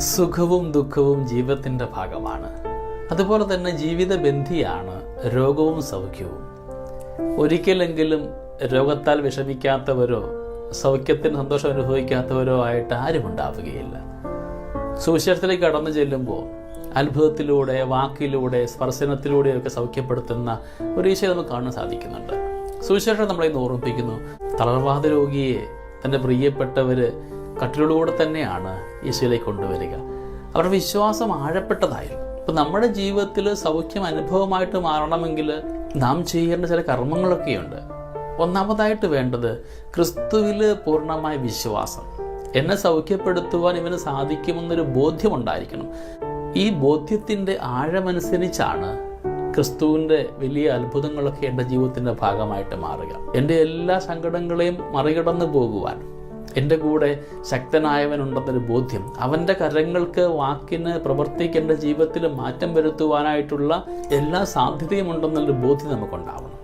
സുഖവും ദുഃഖവും ജീവിതത്തിന്റെ ഭാഗമാണ്. അതുപോലെ തന്നെ ജീവിത ബന്ധിയാണ് രോഗവും സൗഖ്യവും. ഒരിക്കലെങ്കിലും രോഗത്താൽ വിഷമിക്കാത്തവരോ സൗഖ്യത്തിന് സന്തോഷം അനുഭവിക്കാത്തവരോ ആയിട്ട് ആരും ഉണ്ടാവുകയില്ല. സുവിശേഷത്തിലേക്ക് കടന്നു ചെല്ലുമ്പോൾ അത്ഭുതത്തിലൂടെ വാക്കിലൂടെ സ്പർശനത്തിലൂടെയൊക്കെ സൗഖ്യപ്പെടുത്തുന്ന ഒരു ഈശോയെ നമുക്ക് കാണാൻ സാധിക്കുന്നുണ്ട്. സുവിശേഷം നമ്മളെ ഇന്ന് ഓർമ്മിപ്പിക്കുന്നു. തളർവാദ രോഗിയെ തന്റെ പ്രിയപ്പെട്ടവർ കട്ടിലൂടെ തന്നെയാണ് ഈശോയിലേക്ക് കൊണ്ടുവരിക. അവരുടെ വിശ്വാസം ആഴപ്പെട്ടതായിരുന്നു. ഇപ്പം നമ്മുടെ ജീവിതത്തിൽ സൗഖ്യം അനുഭവമായിട്ട് മാറണമെങ്കിൽ നാം ചെയ്യേണ്ട ചില കർമ്മങ്ങളൊക്കെയുണ്ട്. ഒന്നാമതായിട്ട് വേണ്ടത് ക്രിസ്തുവിൽ പൂർണമായ വിശ്വാസം. എന്നെ സൗഖ്യപ്പെടുത്തുവാൻ ഇവന് സാധിക്കുമെന്നൊരു ബോധ്യമുണ്ടായിരിക്കണം. ഈ ബോധ്യത്തിന്റെ ആഴമനുസരിച്ചാണ് ക്രിസ്തുവിന്റെ വലിയ അത്ഭുതങ്ങളൊക്കെ എന്റെ ജീവിതത്തിന്റെ ഭാഗമായിട്ട് മാറുക. എന്റെ എല്ലാ സങ്കടങ്ങളെയും മറികടന്നു പോകുവാൻ എന്റെ കൂടെ ശക്തനായവനുണ്ടെന്നൊരു ബോധ്യം. അവന്റെ കരങ്ങൾക്ക് വാക്കിന് പ്രവർത്തിക്ക് എന്റെ ജീവിതത്തിൽ മാറ്റം വരുത്തുവാനായിട്ടുള്ള എല്ലാ സാധ്യതയും ഉണ്ടെന്നുള്ളൊരു ബോധ്യം നമുക്കുണ്ടാവണം.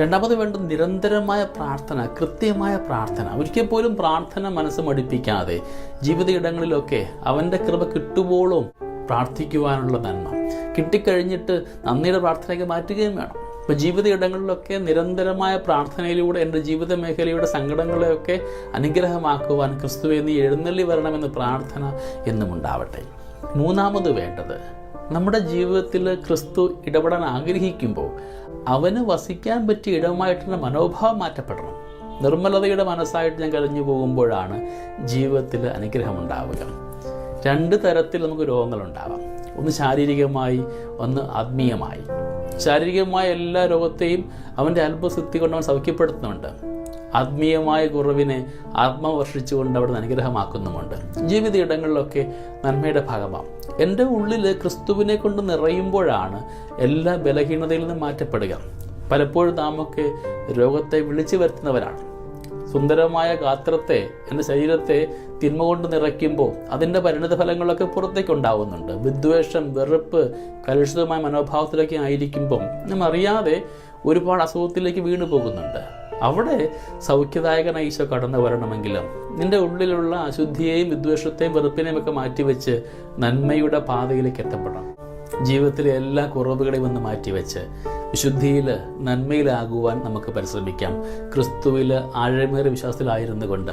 രണ്ടാമത് വേണ്ട നിരന്തരമായ പ്രാർത്ഥന കൃത്യമായ പ്രാർത്ഥന. ഒരിക്കൽ പോലും പ്രാർത്ഥന മനസ്സ് മടിപ്പിക്കാതെ ജീവിത ഇടങ്ങളിലൊക്കെ അവന്റെ കൃപ കിട്ടുമ്പോഴും പ്രാർത്ഥിക്കുവാനുള്ള നന്മ. കിട്ടിക്കഴിഞ്ഞിട്ട് നന്ദിയുടെ പ്രാർത്ഥനയ്ക്ക് മാറ്റുകയും വേണം. ഇപ്പോൾ ജീവിത ഇടങ്ങളിലൊക്കെ നിരന്തരമായ പ്രാർത്ഥനയിലൂടെ എന്റെ ജീവിത മേഖലയുടെ സങ്കടങ്ങളെയൊക്കെ അനുഗ്രഹമാക്കുവാൻ ക്രിസ്തുവെ നീ എഴുന്നള്ളി വരണമെന്ന് പ്രാർത്ഥന എന്നും ഉണ്ടാവട്ടെ. മൂന്നാമത് വേണ്ടത് നമ്മുടെ ജീവിതത്തിൽ ക്രിസ്തു ഇടപെടാൻ ആഗ്രഹിക്കുമ്പോൾ അവന് വസിക്കാൻ പറ്റിയ ഇടമായിട്ടുള്ള മനോഭാവം മാറ്റപ്പെടണം. നിർമ്മലതയുടെ മനസ്സായിട്ട് ഞാൻ കഴിഞ്ഞു പോകുമ്പോഴാണ് ജീവിതത്തിൽ അനുഗ്രഹമുണ്ടാവുക. രണ്ട് തരത്തിൽ നമുക്ക് രോഗങ്ങളുണ്ടാവാം. ഒന്ന് ശാരീരികമായി ഒന്ന് ആത്മീയമായി. ശാരീരികമായ എല്ലാ രോഗത്തെയും അവന്റെ അല്പസിദ്ധി കൊണ്ട് അവൻ സൗഖ്യപ്പെടുത്തുന്നുണ്ട്. ആത്മീയമായ കുറവിനെ ആത്മവർഷിച്ചുകൊണ്ട് അവിടെ അനുഗ്രഹമാക്കുന്നുമുണ്ട്. ജീവിത ഇടങ്ങളിലൊക്കെ നന്മയുടെ ഭാഗമാണ് എന്റെ ഉള്ളിൽ ക്രിസ്തുവിനെ കൊണ്ട് നിറയുമ്പോഴാണ് എല്ലാ ബലഹീനതയിൽ നിന്നും മാറ്റപ്പെടുക. പലപ്പോഴും നാമൊക്കെ രോഗത്തെ വിളിച്ചു വരുത്തുന്നവരാണ്. സുന്ദരമായ ഗാത്രത്തെ എന്റെ ശരീരത്തെ തിന്മ കൊണ്ട് നിറയ്ക്കുമ്പോൾ അതിന്റെ പരിണിത ഫലങ്ങളൊക്കെ പുറത്തേക്ക് ഉണ്ടാവുന്നുണ്ട് വിദ്വേഷം വെറുപ്പ് കലുഷിതമായ മനോഭാവത്തിലൊക്കെ ആയിരിക്കുമ്പം നമ്മൾ അറിയാതെ ഒരുപാട് അസുഖത്തിലേക്ക് വീണു പോകുന്നുണ്ട്. അവിടെ സൗഖ്യദായകനായ ഈശോ കടന്നു വരണമെങ്കിലും നിന്റെ ഉള്ളിലുള്ള അശുദ്ധിയെയും വിദ്വേഷത്തെയും വെറുപ്പിനെയും ഒക്കെ മാറ്റിവെച്ച് നന്മയുടെ പാതയിലേക്ക് എത്തപ്പെടണം. ജീവിതത്തിലെ എല്ലാ കുറവുകളെയും ഒന്ന് മാറ്റിവെച്ച് വിശുദ്ധിയിൽ നന്മയിലാകുവാൻ നമുക്ക് പരിശ്രമിക്കാം. ക്രിസ്തുവിൽ ആഴമേറിയ വിശ്വാസത്തിലായിരുന്നു കൊണ്ട്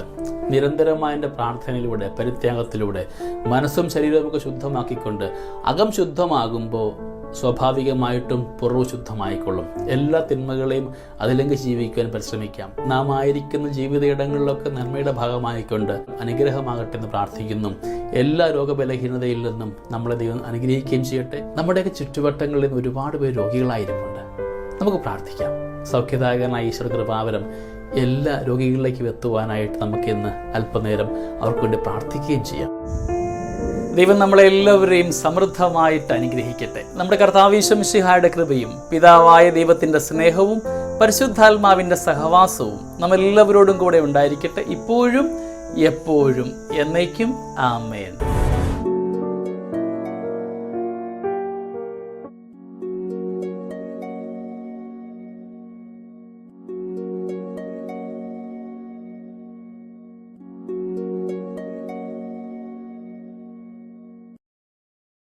നിരന്തരമായ എന്റെ പ്രാർത്ഥനയിലൂടെ പരിത്യാഗത്തിലൂടെ മനസ്സും ശരീരവും ഒക്കെ ശുദ്ധമാക്കിക്കൊണ്ട് അകം ശുദ്ധമാകുമ്പോൾ സ്വാഭാവികമായിട്ടും പുറവ് ശുദ്ധമായിക്കൊള്ളും. എല്ലാ തിന്മകളെയും അതിലെങ്കിൽ ജീവിക്കാൻ പരിശ്രമിക്കാം. നാം ആയിരിക്കുന്ന ജീവിതയിടങ്ങളിലൊക്കെ നന്മയുടെ ഭാഗമായിക്കൊണ്ട് അനുഗ്രഹമാകട്ടെ എന്ന് പ്രാർത്ഥിക്കുന്നു. എല്ലാ രോഗബലഹീനതയിൽ നിന്നും നമ്മളെ ദൈവം അനുഗ്രഹിക്കുകയും ചെയ്യട്ടെ. നമ്മുടെയൊക്കെ ചുറ്റുവട്ടങ്ങളിൽ നിന്ന് ഒരുപാട് പേര് രോഗികളായിരിക്കുന്നുണ്ട് നമുക്ക് പ്രാർത്ഥിക്കാം. സൗഖ്യദായകനായ ഈശ്വര കൃപാവരം എല്ലാ രോഗികളിലേക്കും എത്തുവാനായിട്ട് നമുക്കിന്ന് അല്പനേരം അവർക്ക് വേണ്ടി പ്രാർത്ഥിക്കുകയും ചെയ്യാം. ദൈവം നമ്മളെല്ലാവരെയും സമൃദ്ധമായിട്ട് അനുഗ്രഹിക്കട്ടെ. നമ്മുടെ കർത്താവീശംഷിഹായുടെ കൃപയും പിതാവായ ദൈവത്തിന്റെ സ്നേഹവും പരിശുദ്ധാത്മാവിന്റെ സഹവാസവും നമ്മളെല്ലാവരോടും കൂടെ ഉണ്ടായിരിക്കട്ടെ. ഇപ്പോഴും എപ്പോഴും എന്നേക്കും. ആമേൻ.